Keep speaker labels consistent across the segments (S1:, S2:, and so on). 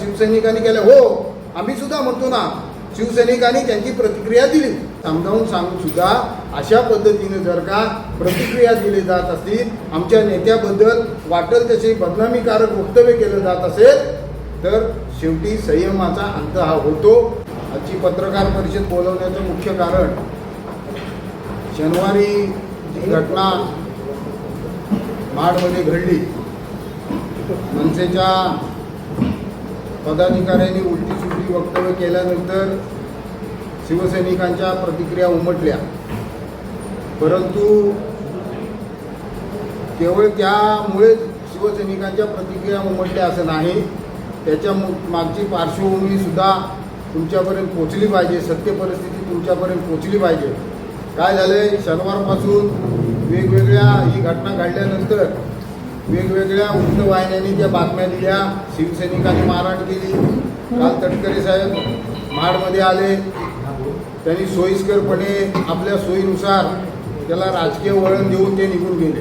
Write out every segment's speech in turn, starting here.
S1: शिवसैनिकांनी केल्या हो आम्ही सुद्धा म्हणतो ना शिवसैनिकांनी त्यांची प्रतिक्रिया दिली. समजावून सांगून सुद्धा अशा पद्धतीने जर का प्रतिक्रिया दिली जात असतील आमच्या नेत्याबद्दल वाटेल तसे बदनामीकारक वक्तव्य केलं जात असेल तर शेवटी संयमाचा अंत हा होतो. आजची पत्रकार परिषद बोलवण्याचं मुख्य कारण शनिवारी जी घटना माडमध्ये घडली मनसेच्या पदाधिकाऱ्यांनी उलटी सुलटी वक्तव्य केल्यानंतर शिवसैनिकांच्या प्रतिक्रिया उमटल्या. परंतु केवळ त्यामुळे शिवसैनिकांच्या प्रतिक्रिया उमटल्या असं नाही त्याच्या मागची पार्श्वभूमीसुद्धा तुमच्यापर्यंत पोचली पाहिजे सत्य परिस्थिती तुमच्यापर्यंत पोचली पाहिजे. काय झालंय? शनिवारपासून वेगवेगळ्या ही घटना घडल्यानंतर वेगवेगळ्या वृत्तवाहिन्यांनी ज्या बातम्या दिल्या शिवसैनिकांनी मारहाण केली. काल तटकरे साहेब माडमध्ये आले. त्यांनी सोयीस्करपणे आपल्या सोयीनुसार त्याला राजकीय वळण देऊन ते निघून गेले.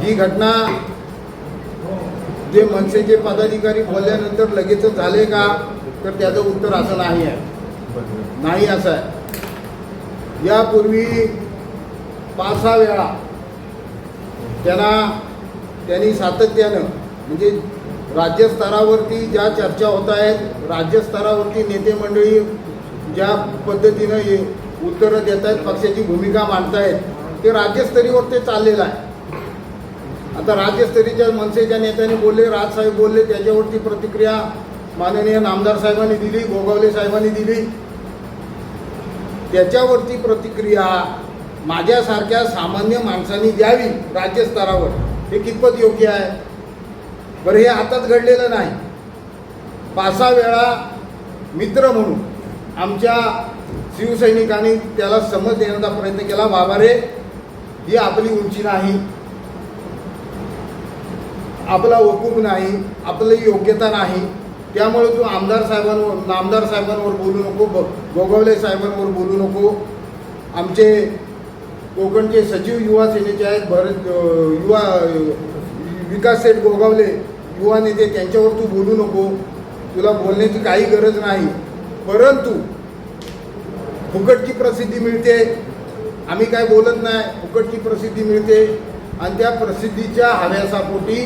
S1: ही घटना जे मनसेचे पदाधिकारी बोलल्यानंतर लगेचच झाले का? तर त्याचं उत्तर असं नाही आहे. नाही असं आहे. यापूर्वी पाच सहा वेळा त्यांना त्यांनी सातत्यानं म्हणजे राज्यस्तरावरती ज्या चर्चा होत आहेत राज्यस्तरावरती नेते मंडळी ज्या पद्धतीनं हे उत्तरं देत आहेत पक्षाची भूमिका मांडतायत ते राज्यस्तरीवर ते चाललेलं आहे. आता राज्यस्तरीच्या मनसेच्या नेत्यांनी बोलले राजसाहेब बोलले त्याच्यावरती प्रतिक्रिया माननीय नामदार साहेबांनी दिली गोगावले साहेबांनी दिली. त्याच्यावरती प्रतिक्रिया माझ्यासारख्या सामान्य माणसांनी द्यावी राज्यस्तरावर हे कितपत योग्य आहे? बरं हे आताच घडलेलं नाही. पाच सहा वेळा मित्र म्हणून आमच्या शिवसैनिकांनी त्याला समज देण्याचा प्रयत्न केला. बाबा रे ही आपली उंची नाही. आपला वकूब नाही. आपली योग्यता नाही. त्यामुळे तू आमदार साहेबांवर नामदार साहेबांवर बोलू नको ब- गोगावले साहेबांवर बोलू नको. आमचे कोकणचे सचिव युवा सेनेचे आहेत भरत युवा विकास सेठ गोगावले युवा नेते त्यांच्यावर तू बोलू नको. तुला बोलण्याची काही गरज नाही. परंतु फुकटची प्रसिद्धी मिळते. आम्ही काय बोलत नाही फुकटची प्रसिद्धी मिळते. आणि त्या प्रसिद्धीच्या हव्यासापोटी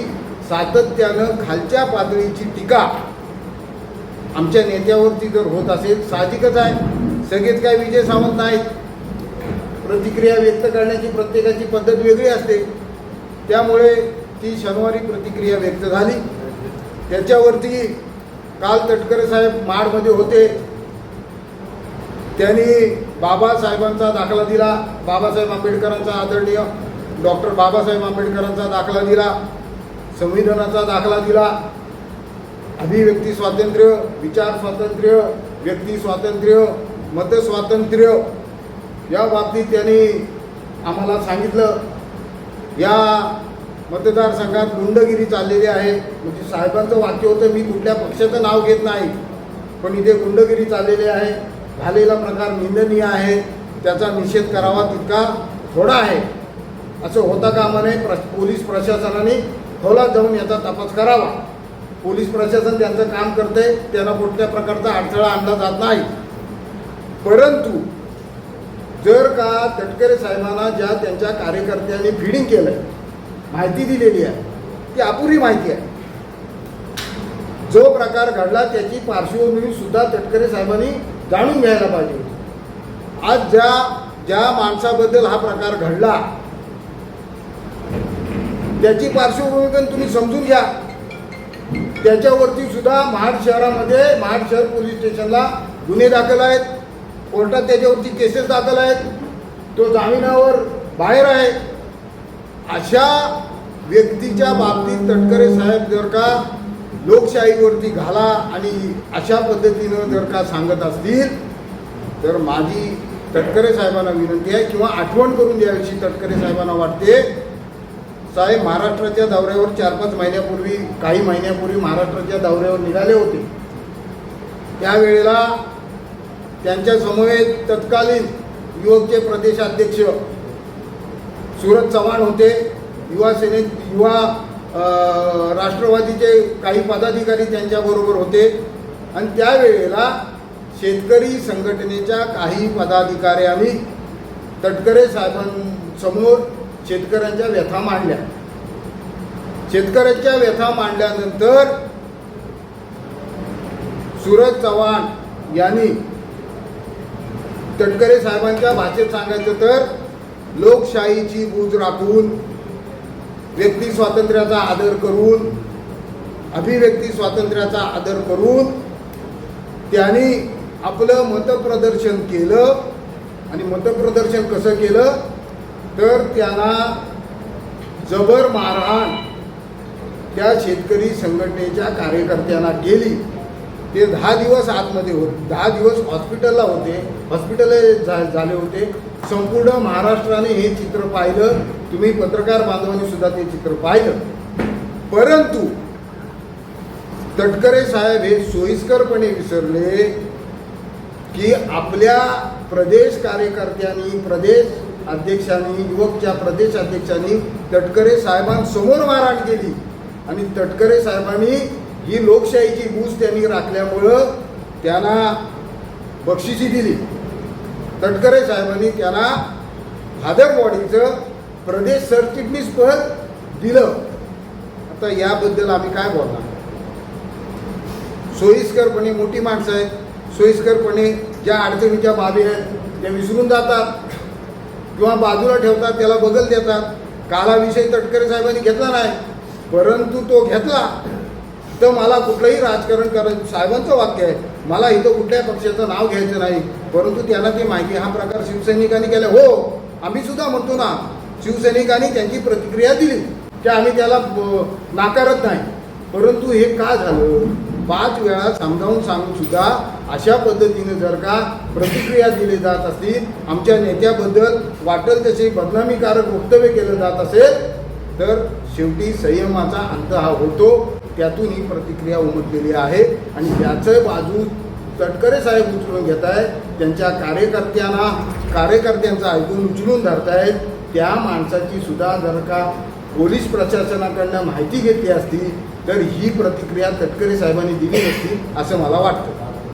S1: सातत्यानं खालच्या पातळीची टीका आमच्या नेत्यावरती जर होत असेल साहजिकच आहे. सगळेच काय विजय सावंत नाहीत. प्रतिक्रिया व्यक्त करण्याची प्रत्येकाची पद्धत वेगळी असते. त्यामुळे ती शनिवारी प्रतिक्रिया व्यक्त झाली. त्याच्यावरती काल तटकरे साहेब माडमध्ये होते. त्यांनी बाबासाहेबांचा दाखला दिला. बाबासाहेब आंबेडकरांचा आदरणीय डॉक्टर बाबासाहेब आंबेडकरांचा दाखला दिला. संविधानाचा दाखला दिला. अभिव्यक्ती स्वातंत्र्य विचार स्वातंत्र्य व्यक्ती स्वातंत्र्य मत स्वातंत्र्य या बाबतीत त्यांनी आम्हाला सांगितलं. या मतदारसंघात गुंडगिरी चाललेली आहे. म्हणजे साहेबांचं वाक्य होतं मी कुठल्या पक्षाचं नाव घेत नाही पण इथे गुंडगिरी चाललेली आहे. झालेला प्रकार निंदनीय आहे. त्याचा निषेध करावा तितका थोडा आहे. असं होता कामा नये. प्र पोलीस प्रशासनाने खोलात जाऊन याचा तपास करावा. पोलीस प्रशासन त्यांचं काम करते त्यांना कुठल्या प्रकारचा अडथळा आणला जात नाही. परंतु जर का तटकरे साहेबांना ज्या त्यांच्या कार्यकर्त्यांनी फिडिंग आहे माहिती दिलेली आहे ती अपुरी माहिती आहे. जो प्रकार घडला त्याची पार्श्वभूमी सुद्धा तटकरे साहेबांनी जाणून घ्यायला पाहिजे होती. आज ज्या ज्या माणसाबद्दल हा प्रकार घडला त्याची पार्श्वभूमी पण तुम्ही समजून घ्या. त्याच्यावरती सुद्धा महाड शहरामध्ये महाड शहर पोलीस स्टेशनला गुन्हे दाखल आहेत. कोर्टात त्याच्यावरती केसेस दाखल आहेत. तो जामिनावर बाहेर आहे. अशा व्यक्तीच्या बाबतीत तटकरे साहेब जर का लोकशाहीवरती घाला आणि अशा पद्धतीनं जर का सांगत असतील तर माझी तटकरे साहेबांना विनंती आहे किंवा आठवण करून द्याविषयी तटकरे साहेबांना वाटते. साहेब महाराष्ट्राच्या दौऱ्यावर चार पाच महिन्यापूर्वी काही महिन्यापूर्वी महाराष्ट्राच्या दौऱ्यावर निघाले होते. त्यावेळेला त्यांच्या समवेत तत्कालीन युवकचे प्रदेशाध्यक्ष सुरत चव्हाण होते. युवा सेनेत युवा राष्ट्रवादीचे काही पदाधिकारी त्यांच्याबरोबर होते. आणि त्यावेळेला शेतकरी संघटनेच्या काही पदाधिकाऱ्यांनी तटकरे साहेबांसमोर शेतकऱ्यांच्या व्यथा मांडल्या. शेतकऱ्यांच्या व्यथा मांडल्यानंतर सूरज चव्हाण यांनी तटकरे साहेबांच्या भाषेत सांगायचं तर लोकशाहीची बूज राखून व्यक्ती स्वातंत्र्याचा आदर करून अभिव्यक्ती स्वातंत्र्याचा आदर करून त्यांनी आपलं मतप्रदर्शन केलं. आणि मतप्रदर्शन कसं केलं? तर त्यांना जबर मारहाण त्या शेतकरी संघटनेच्या कार्यकर्त्यांना केली. ते दहा दिवस आतमध्ये होते. दहा दिवस हॉस्पिटलला होते. हॉस्पिटल झा झाले होते. संपूर्ण महाराष्ट्राने हे चित्र पाहिलं. तुम्ही पत्रकार बांधवांनी सुद्धा ते चित्र पाहिलं. परंतु तटकरे साहेब हे सोयीस्करपणे विसरले की आपल्या प्रदेश कार्यकर्त्यांनी प्रदेश अध्यक्षांनी युवकच्या प्रदेश अध्यक्षांनी तटकरे साहेबांसमोर मारहाण केली. आणि तटकरे साहेबांनी ही लोकशाहीची बूज त्यांनी राखल्यामुळं त्यांना बक्षिसी दिली. तटकरे साहेबांनी त्यांना भादरवाडीचं बॉडीचं प्रदेश सरचिटणीस पद दिलं. आता याबद्दल आम्ही काय बोलणार? सोयीस्करपणे मोठी माणसं आहेत. सोयीस्करपणे ज्या अडचणीच्या बाबी आहेत त्या विसरून जातात. किंवा बाजूला ठेवतात त्याला बदल देतात. काला विषय तटकरे साहेबांनी घेतला नाही. परंतु तो घेतला. तर मला कुठलंही राजकारण करायचं साहेबांचं वाक्य आहे. मला इथं कुठल्याही पक्षाचं नाव घ्यायचं नाही. परंतु त्यांना ती माहिती हा प्रकार शिवसैनिकांनी केला. हो आम्ही सुद्धा म्हणतो ना शिवसैनिकांनी त्यांची प्रतिक्रिया दिली की आम्ही त्याला नाकारत नाही. परंतु हे का झालं? पाच वेळा समजावून सांगून सुद्धा अशा पद्धतीने जर का प्रतिक्रिया दिली जात असतील आमच्या नेत्याबद्दल वाटेल तसे बदनामीकारक वक्तव्य केलं जात असेल तर शेवटी संयमाचा अंत हा होतो. त्यातून ही प्रतिक्रिया उमटलेली आहे आणि त्याचं बाजू तटकरे साहेब उचलून घेत आहेत. त्यांच्या कार्यकर्त्यांना कार्यकर्त्यांचं ऐकून उचलून धरतायत त्या माणसाची सुद्धा जर का पोलीस प्रशासनाकडनं माहिती घेतली असती तर ही प्रतिक्रिया तटकरे साहेबांनी दिली नसती असं मला वाटतं.